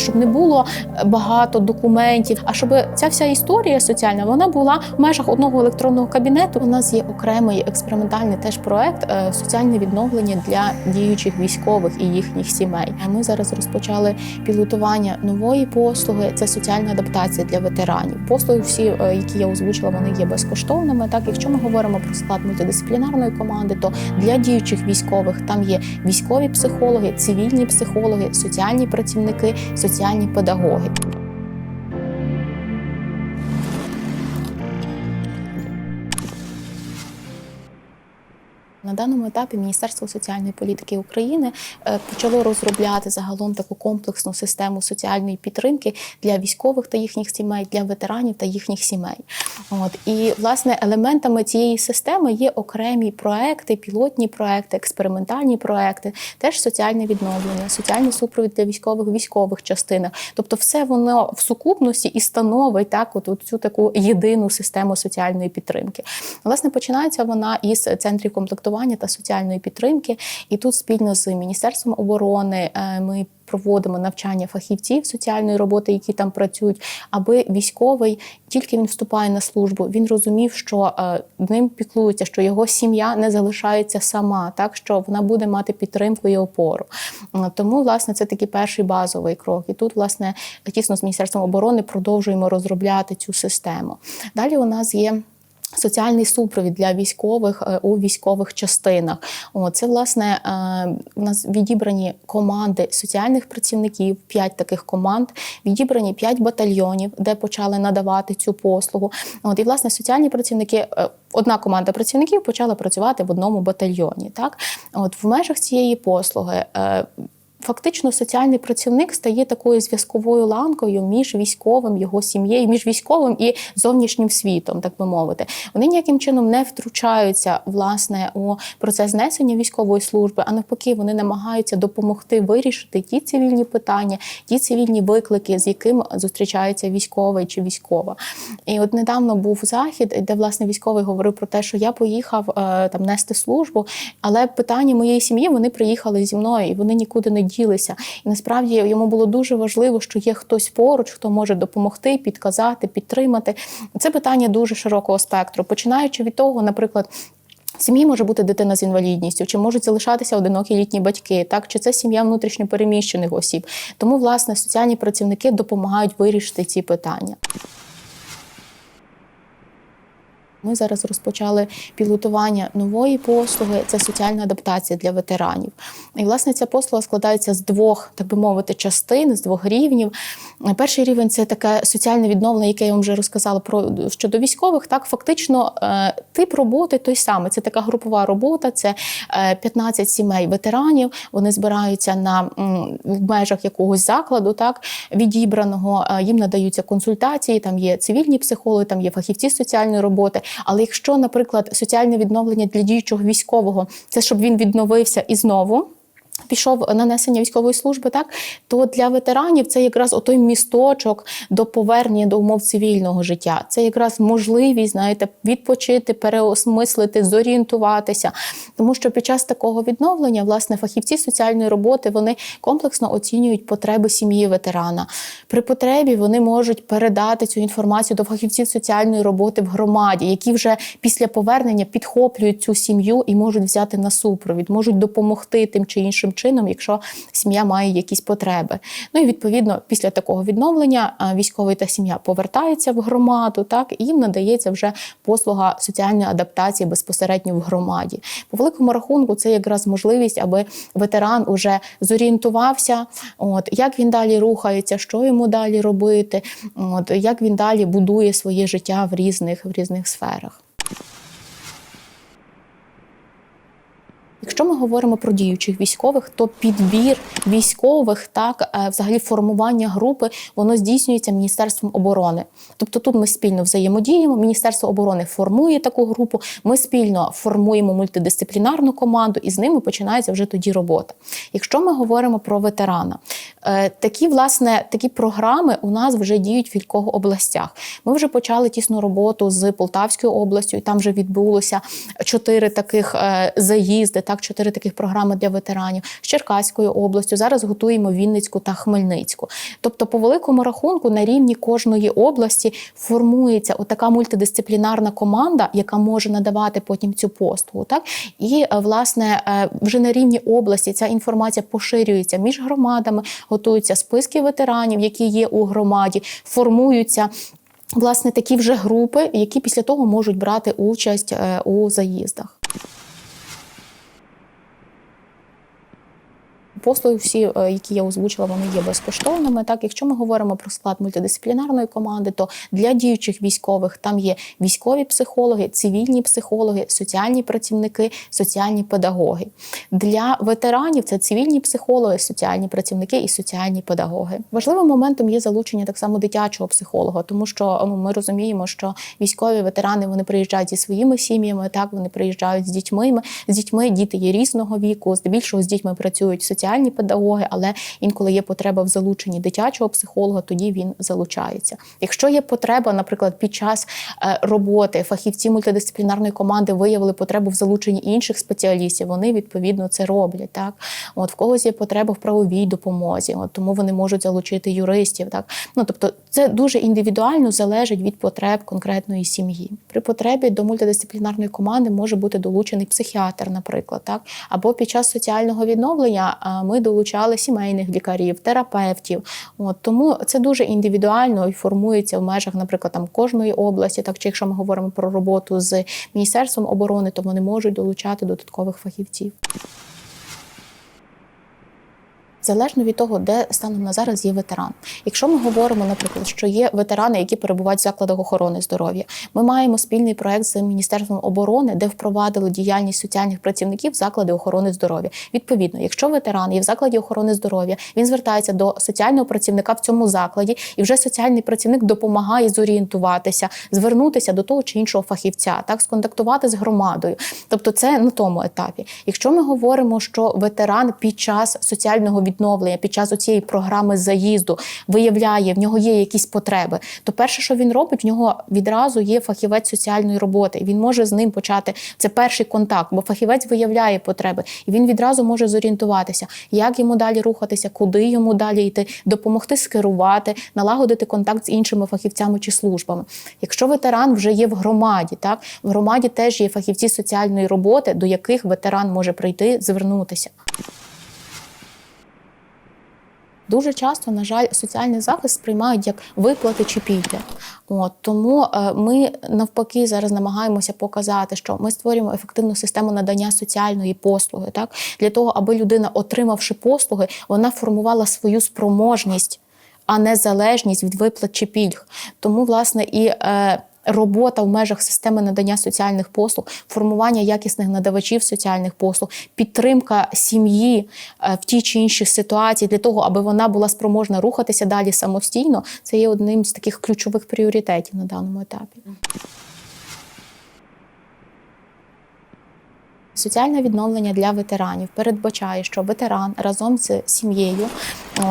щоб не було багато документів, а щоб ця вся історія соціальна вона була в межах одного електронного кабінету. У нас є окремий експериментальний теж проект е, соціальне відновлення для діючих військових і їхніх сімей. А Ми зараз розпочали пілотування нової послуги. Це соціальна адаптація для ветеранів. Послуги всі, е, які я озвучила, вони є безкоштовними. Так, якщо ми говоримо про склад мультидисциплінарної команди, то для діючих військових там є військові психологи, цивільні психологи, соціальні працівники, соціальні педагоги. На даному етапі Міністерство соціальної політики України е, почало розробляти загалом таку комплексну систему соціальної підтримки для військових та їхніх сімей, для ветеранів та їхніх сімей. От і власне елементами цієї системи є окремі проекти, пілотні проекти, експериментальні проекти, теж соціальне відновлення, соціальний супровід для військових військових частинах. Тобто, все воно в сукупності і становить так, от, от цю таку єдину систему соціальної підтримки. Власне, починається вона із центрів комплектування та соціальної підтримки. І тут спільно з Міністерством оборони е, ми проводимо навчання фахівців соціальної роботи, які там працюють, аби військовий тільки він вступає на службу, він розумів, що е, ним піклуються, що його сім'я не залишається сама, так що вона буде мати підтримку і опору. Е, Тому, власне, це такий перший базовий крок. І тут, власне, тісно з міністерством оборони продовжуємо розробляти цю систему. Далі у нас є. Соціальний супровід для військових е, у військових частинах. О, це власне е, у нас відібрані команди соціальних працівників, п'ять таких команд, відібрані п'ять батальйонів, де почали надавати цю послугу. От і власне соціальні працівники. е, Одна команда працівників почала працювати в одному батальйоні. Так, от в межах цієї послуги. Фактично, соціальний працівник стає такою зв'язковою ланкою між військовим, його сім'єю, між військовим і зовнішнім світом, так би мовити. Вони ніяким чином не втручаються власне у процес несення військової служби, а навпаки, вони намагаються допомогти вирішити ті цивільні питання, ті цивільні виклики, з яким зустрічається військовий чи військова. І от недавно був захід, де власне військовий говорив про те, що я поїхав е, там нести службу, але питання моєї сім'ї вони приїхали зі мною і вони нікуди не ділися. І насправді йому було дуже важливо, що є хтось поруч, хто може допомогти, підказати, підтримати. Це питання дуже широкого спектру, починаючи від того, наприклад. В сім'ї може бути дитина з інвалідністю, чи можуть залишатися одинокі літні батьки, так чи це сім'я внутрішньопереміщених осіб. Тому, власне, соціальні працівники допомагають вирішити ці питання. Ми зараз розпочали пілотування нової послуги. Це соціальна адаптація для ветеранів. І власне ця послуга складається з двох, так би мовити, частин, з двох рівнів. Перший рівень це таке соціальне відновлення, яке я вам вже розказала про щодо військових. Так, фактично, е, тип роботи той самий. Це така групова робота. Це е, 15 сімей ветеранів. Вони збираються на в межах якогось закладу, так відібраного. Е, Їм надаються консультації. Там є цивільні психологи, там є фахівці соціальної роботи. Але якщо, наприклад, соціальне відновлення для діючого військового, це щоб він відновився і знову. Пішов на несення військової служби, так то для ветеранів це якраз отой місточок до повернення до умов цивільного життя. Це якраз можливість, знаєте, відпочити, переосмислити, зорієнтуватися. Тому що під час такого відновлення, власне, фахівці соціальної роботи вони комплексно оцінюють потреби сім'ї ветерана. При потребі вони можуть передати цю інформацію до фахівців соціальної роботи в громаді, які вже після повернення підхоплюють цю сім'ю і можуть взяти на супровід, можуть допомогти тим чи іншим чином, якщо сім'я має якісь потреби. Ну і відповідно після такого відновлення військовий та сім'я повертаються в громаду, так і їм надається вже послуга соціальної адаптації безпосередньо в громаді. По великому рахунку, це якраз можливість, аби ветеран уже зорієнтувався, от як він далі рухається, що йому далі робити, от як він далі будує своє життя в різних в різних сферах. Якщо ми говоримо про діючих військових, то підбір військових, так е, взагалі формування групи, воно здійснюється Міністерством оборони. Тобто тут ми спільно взаємодіємо. Міністерство оборони формує таку групу. Ми спільно формуємо мультидисциплінарну команду, і з ними починається вже тоді робота. Якщо ми говоримо про ветерана, е, такі власне такі програми у нас вже діють в кількох областях. Ми вже почали тісну роботу з Полтавською областю, і там вже відбулося чотири таких е, заїзди так чотири таких програми для ветеранів з Черкаською областю. Зараз готуємо Вінницьку та Хмельницьку. Тобто, по великому рахунку, на рівні кожної області формується отака мультидисциплінарна команда, яка може надавати потім цю послугу. Так і е, власне е, вже на рівні області ця інформація поширюється між громадами, готуються списки ветеранів, які є у громаді, формуються. Власне, такі вже групи, які після того можуть брати участь е, у заїздах. Послуги, всі, е, які я озвучила, вони є безкоштовними. Так, якщо ми говоримо про склад мультидисциплінарної команди, то для діючих військових там є військові психологи, цивільні психологи, соціальні працівники, соціальні педагоги. Для ветеранів це цивільні психологи, соціальні працівники і соціальні педагоги. Важливим моментом є залучення так само дитячого психолога, тому що ну, ми розуміємо, що військові ветерани вони приїжджають зі своїми сім'ями, так вони приїжджають з дітьми. З дітьми діти є різного віку. Здебільшого з дітьми працюють соціальні педагоги, але інколи є потреба в залученні дитячого психолога, тоді він залучається. Якщо є потреба, наприклад, під час е, роботи фахівці мультидисциплінарної команди виявили потребу в залученні інших спеціалістів, вони відповідно це роблять. Так, от в когось є потреба в правовій допомозі, от тому вони можуть залучити юристів. Так, ну тобто, це дуже індивідуально залежить від потреб конкретної сім'ї. При потребі до мультидисциплінарної команди може бути долучений психіатр, наприклад, так або під час соціального відновлення а, ми долучали сімейних лікарів, терапевтів. От тому це дуже індивідуально і формується в межах, наприклад, там кожної області. Так чи якщо ми говоримо про роботу з міністерством оборони, то вони можуть долучати додаткових фахівців. Залежно від того, де станом на зараз є ветеран. Якщо ми говоримо, наприклад, що є ветерани, які перебувають в закладах охорони здоров'я, ми маємо спільний проект з міністерством оборони, де впровадили діяльність соціальних працівників в заклади охорони здоров'я. Відповідно, якщо ветеран є в закладі охорони здоров'я, він звертається до соціального працівника в цьому закладі, і вже соціальний працівник допомагає зорієнтуватися, звернутися до того чи іншого фахівця, так сконтактувати з громадою. Тобто, це на тому етапі. Якщо ми говоримо, що ветеран під час соціального відновлення, під час цієї програми заїзду виявляє, в нього є якісь потреби, то перше, що він робить, в нього відразу є фахівець соціальної роботи. Він може з ним почати це перший контакт, бо фахівець виявляє потреби, і він відразу може зорієнтуватися, як йому далі рухатися, куди йому далі йти, допомогти скерувати, налагодити контакт з іншими фахівцями чи службами. Якщо ветеран вже є в громаді, так в громаді теж є фахівці соціальної роботи, до яких ветеран може прийти, звернутися. Дуже часто, на жаль, соціальний захист сприймають як виплати чи пільги. От тому е, ми навпаки зараз намагаємося показати, що ми створюємо ефективну систему надання соціальної послуги, так для того, аби людина, отримавши послуги, вона формувала свою спроможність, а не залежність від виплат чи пільг. Тому, власне, і е, Робота в межах системи надання соціальних послуг, формування якісних надавачів соціальних послуг, підтримка сім'ї е, в тій чи іншій ситуації для того, аби вона була спроможна рухатися далі самостійно, це є одним з таких ключових пріоритетів на даному етапі. Соціальне відновлення для ветеранів передбачає, що ветеран разом з сім'єю,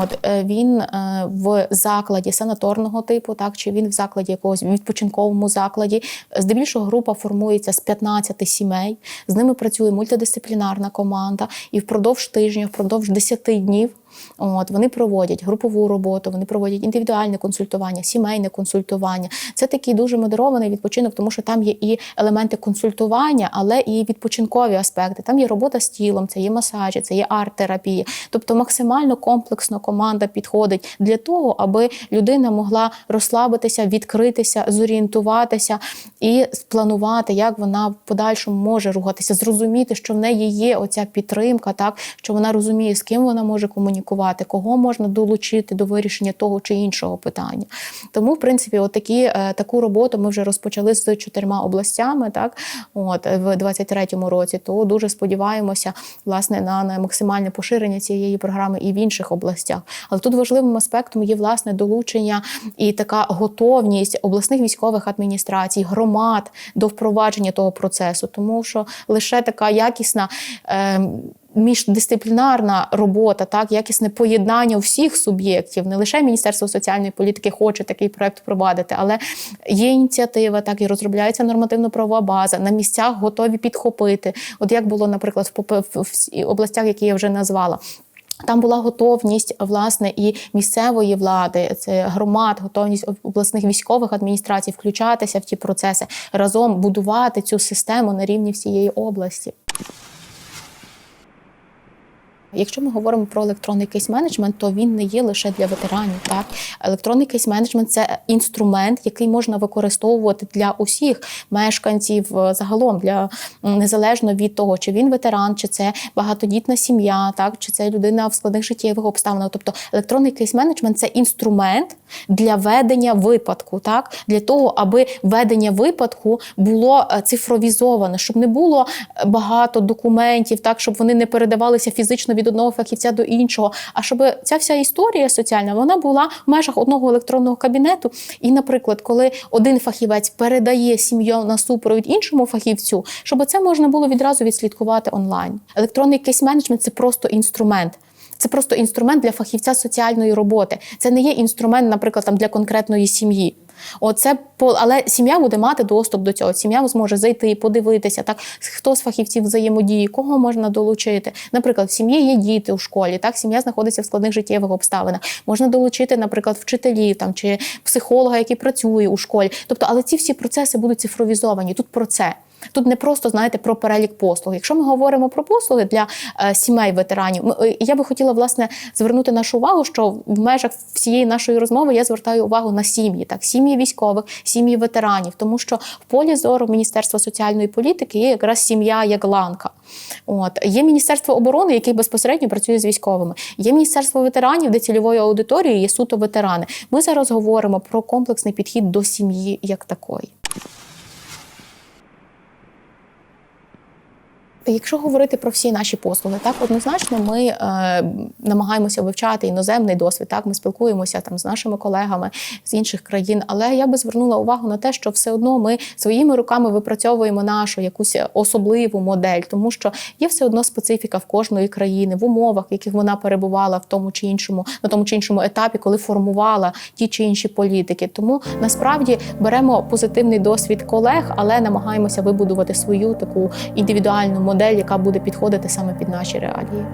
от е, він е, в закладі санаторного типу, так чи він в закладі якогось відпочинковому закладі. Здебільшого група формується з 15 сімей. З ними працює мультидисциплінарна команда, і впродовж тижня, впродовж 10 днів. От вони проводять групову роботу, вони проводять індивідуальне консультування, сімейне консультування. Це такий дуже модерований відпочинок, тому що там є і елементи консультування, але і відпочинкові аспекти. Там є робота з тілом, це є масажі, це є арт-терапія. Тобто максимально комплексно команда підходить для того, аби людина могла розслабитися, відкритися, зорієнтуватися і спланувати, як вона в подальшому може рухатися, зрозуміти, що в неї є оця підтримка, так що вона розуміє, з ким вона може комунікувати комунікувати, кого можна долучити до вирішення того чи іншого питання. Тому, в принципі, от такі, е, таку роботу ми вже розпочали з чотирма областями, так от в 23-му році. То дуже сподіваємося власне на, на максимальне поширення цієї програми і в інших областях. Але тут важливим аспектом є власне долучення і така готовність обласних військових адміністрацій, громад до впровадження того процесу, тому що лише така якісна. Е, міждисциплінарна робота, так якісне поєднання всіх суб'єктів, не лише Міністерство соціальної політики хоче такий проект впровадити, але є ініціатива, так і розробляється нормативно-правова база. На місцях готові підхопити. От як було, наприклад, в областях, які я вже назвала. Там була готовність власне і місцевої влади, це громад, готовність обласних військових адміністрацій включатися в ті процеси, разом будувати цю систему на рівні всієї області. Якщо ми говоримо про електронний кейс-менеджмент, то він не є лише для ветеранів. Так, електронний кейс-менеджмент це інструмент, який можна використовувати для усіх мешканців е, загалом, для незалежно від того, чи він ветеран, чи це багатодітна сім'я, так чи це людина в складних життєвих обставинах. Тобто електронний кейс-менеджмент це інструмент для ведення випадку, так для того, аби ведення випадку було е, цифровізоване, щоб не було е, багато документів, так щоб вони не передавалися фізично від одного фахівця до іншого. А щоб ця вся історія соціальна вона була в межах одного електронного кабінету. І, наприклад, коли один фахівець передає сім'ю на супровід іншому фахівцю, щоб це можна було відразу відслідкувати онлайн. Електронний кейс-менеджмент це просто інструмент. Це просто інструмент для фахівця соціальної роботи. Це не є інструмент, наприклад, там для конкретної сім'ї. Оце але сім'я буде мати доступ до цього. Сім'я зможе зайти, подивитися, так хто з фахівців взаємодії, кого можна долучити. Наприклад, в сім'ї є діти у школі, так сім'я знаходиться в складних життєвих обставинах. Можна долучити, наприклад, вчителів там чи психолога, який працює у школі. Тобто, але ці всі процеси будуть цифровізовані. Тут про це. Тут не просто знаєте про перелік послуг. Якщо ми говоримо про послуги для е, сімей ветеранів, ми, е, я би хотіла власне звернути нашу увагу, що в межах всієї нашої розмови я звертаю увагу на сім'ї, так сім'ї військових, сім'ї ветеранів, тому що в полі зору Міністерства соціальної політики є якраз сім'я як ланка. От є Міністерство оборони, яке безпосередньо працює з військовими. Є Міністерство ветеранів, де цільовою аудиторією є суто ветерани. Ми зараз говоримо про комплексний підхід до сім'ї як такої. Якщо говорити про всі наші послуги, так однозначно ми е, намагаємося вивчати іноземний досвід. Так, ми спілкуємося там з нашими колегами з інших країн. Але я би звернула увагу на те, що все одно ми своїми руками випрацьовуємо нашу якусь особливу модель, тому що є все одно специфіка в кожної країни в умовах, в яких вона перебувала в тому чи іншому, на тому чи іншому етапі, коли формувала ті чи інші політики. Тому насправді беремо позитивний досвід колег, але намагаємося вибудувати свою таку індивідуальну модель, яка буде підходити саме під наші реалії.